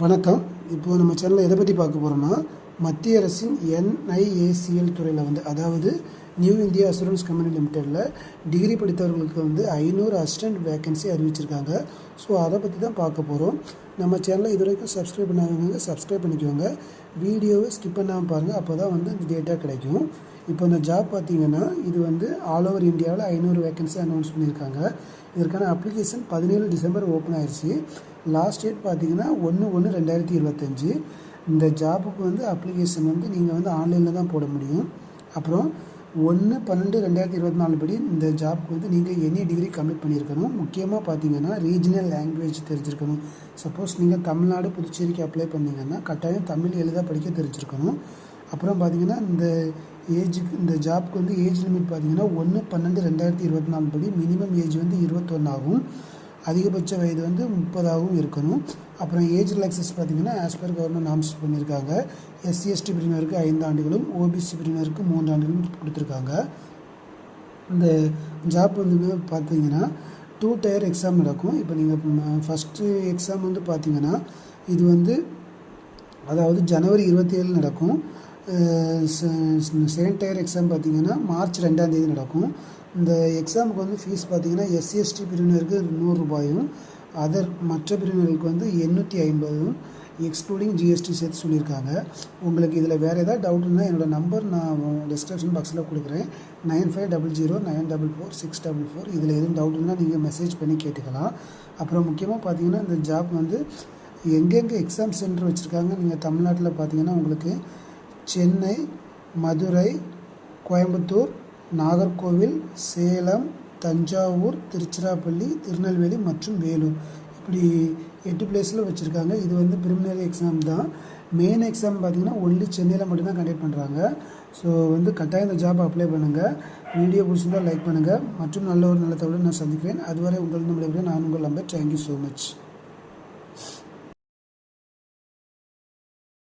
வணக்கம். இப்போது நம்ம சேனலில் எதை பற்றி பார்க்க போகிறோம்னா மத்திய அரசின் என்ஐஏசிஎல் துறையில் வந்து அதாவது நியூ இந்தியா அசூரன்ஸ் கம்பெனி லிமிட்டெடில் டிகிரி படித்தவர்களுக்கு வந்து ஐநூறு அசிஸ்டன்ட் வேகன்சி அறிவிச்சிருக்காங்க. ஸோ அதை பற்றி தான் பார்க்க போகிறோம் நம்ம சேனலை இது வரைக்கும் சப்ஸ்கிரைப் பண்ணாதவங்க சப்ஸ்கிரைப் பண்ணிக்கோங்க. வீடியோவை ஸ்கிப் பண்ணாமல் பாருங்கள் அப்போ தான் வந்து இந்த டேட்டா கிடைக்கும். இப்போ இந்த ஜாப் பார்த்தீங்கன்னா இது வந்து ஆல் ஓவர் இந்தியாவில் ஐநூறு வேகன்சி அனௌன்ஸ் பண்ணியிருக்காங்க. இதற்கான அப்ளிகேஷன் பதினேழு டிசம்பர் ஓப்பன் ஆயிடுச்சு லாஸ்ட் டேட் பார்த்தீங்கன்னா ஒன்று ஒன்று ரெண்டாயிரத்தி இருபத்தஞ்சி. இந்த ஜாபுக்கு வந்து அப்ளிகேஷன் வந்து நீங்கள் வந்து ஆன்லைனில் தான் போட முடியும். அப்புறம் ஒன்று பன்னெண்டு ரெண்டாயிரத்தி இருபத்தி நாலு படி இந்த ஜாப்க்கு வந்து நீங்கள் எனி டிகிரி கம்ப்ளீட் பண்ணியிருக்கணும். முக்கியமாக பார்த்தீங்கன்னா ரீஜினல் லாங்குவேஜ் தெரிஞ்சிருக்கணும். சப்போஸ் நீங்கள் தமிழ்நாடு புதுச்சேரிக்கு அப்ளை பண்ணீங்கன்னா கட்டாயம் தமிழ் எழுத படிக்க தெரிஞ்சிருக்கணும். அப்புறம் பார்த்தீங்கன்னா இந்த ஏஜுக்கு இந்த ஜாப்க்கு வந்து ஏஜ் லிமிட் பார்த்தீங்கன்னா ஒன்று பன்னெண்டு ரெண்டாயிரத்தி இருபத்தி நாலு படி மினிமம் ஏஜ் வந்து இருபத்தொன்று ஆகும். அதிகபட்ச வயது வந்து முப்பதாகவும் இருக்கணும். அப்புறம் ஏஜ் ரிலாக்ஸஸ் பார்த்தீங்கன்னா ஆஸ் பர் கவர்மெண்ட் நாம்ஸ் பண்ணியிருக்காங்க. எஸ்சி எஸ்டி பிரிவினருக்கு ஐந்து ஆண்டுகளும் ஓபிசி பிரிவினருக்கு மூன்று ஆண்டுகளும் கொடுத்துருக்காங்க. இந்த ஜாப் வந்து பார்த்தீங்கன்னா டூ டயர் எக்ஸாம் நடக்கும். இப்போ நீங்கள் ஃபஸ்ட்டு எக்ஸாம் வந்து பார்த்தீங்கன்னா இது வந்து அதாவது ஜனவரி இருபத்தி ஏழு நடக்கும். செகண்ட் டயர் எக்ஸாம் பார்த்தீங்கன்னா மார்ச் ரெண்டாம் தேதி நடக்கும். இந்த எக்ஸாமுக்கு வந்து ஃபீஸ் பார்த்தீங்கன்னா எஸ்சிஎஸ்டி பிரிவினருக்கு நூறுரூபாயும் அதர் மற்ற பிரிவினர்களுக்கு வந்து எண்ணூற்றி ஐம்பதும் எக்ஸ்க்ளூடிங் ஜிஎஸ்டி சேர்த்து சொல்லியிருக்காங்க. உங்களுக்கு இதில் வேறு ஏதாவது டவுட்னா என்னோடய நம்பர் நான் டிஸ்கிரிப்ஷன் பாக்ஸில் கொடுக்குறேன். Nine five double zero nine double four six double four இதில் எதுவும் டவுட்னா நீங்கள் மெசேஜ் பண்ணி கேட்டுக்கலாம். அப்புறம் முக்கியமாக பார்த்தீங்கன்னா இந்த ஜாப் வந்து எங்கெங்கே எக்ஸாம் சென்டர் வச்சுருக்காங்க நீங்கள் தமிழ்நாட்டில் பார்த்தீங்கன்னா உங்களுக்கு சென்னை மதுரை கோயம்புத்தூர் நாகர்கோவில் சேலம் தஞ்சாவூர் திருச்சிராப்பள்ளி திருநெல்வேலி மற்றும் வேலூர். இப்படி எட்டு பிளேஸில் வச்சுருக்காங்க. இது வந்து பிரிமினரி எக்ஸாம் தான். மெயின் எக்ஸாம் பார்த்தீங்கன்னா ஒன்லி சென்னையில் மட்டும்தான் கண்டக்ட் பண்ணுறாங்க ஸோ வந்து கட்டாயம் இந்த ஜாப் அப்ளை பண்ணுங்கள் வீடியோ பிடிச்சிருந்தால் லைக் பண்ணுங்கள் மற்றும் நல்ல ஒரு நல்ல தகவலை நான் சந்திக்கிறேன். அதுவரை உங்கள் நம்மளை நான் உங்கள் நம்பர் தேங்க்யூ ஸோ மச்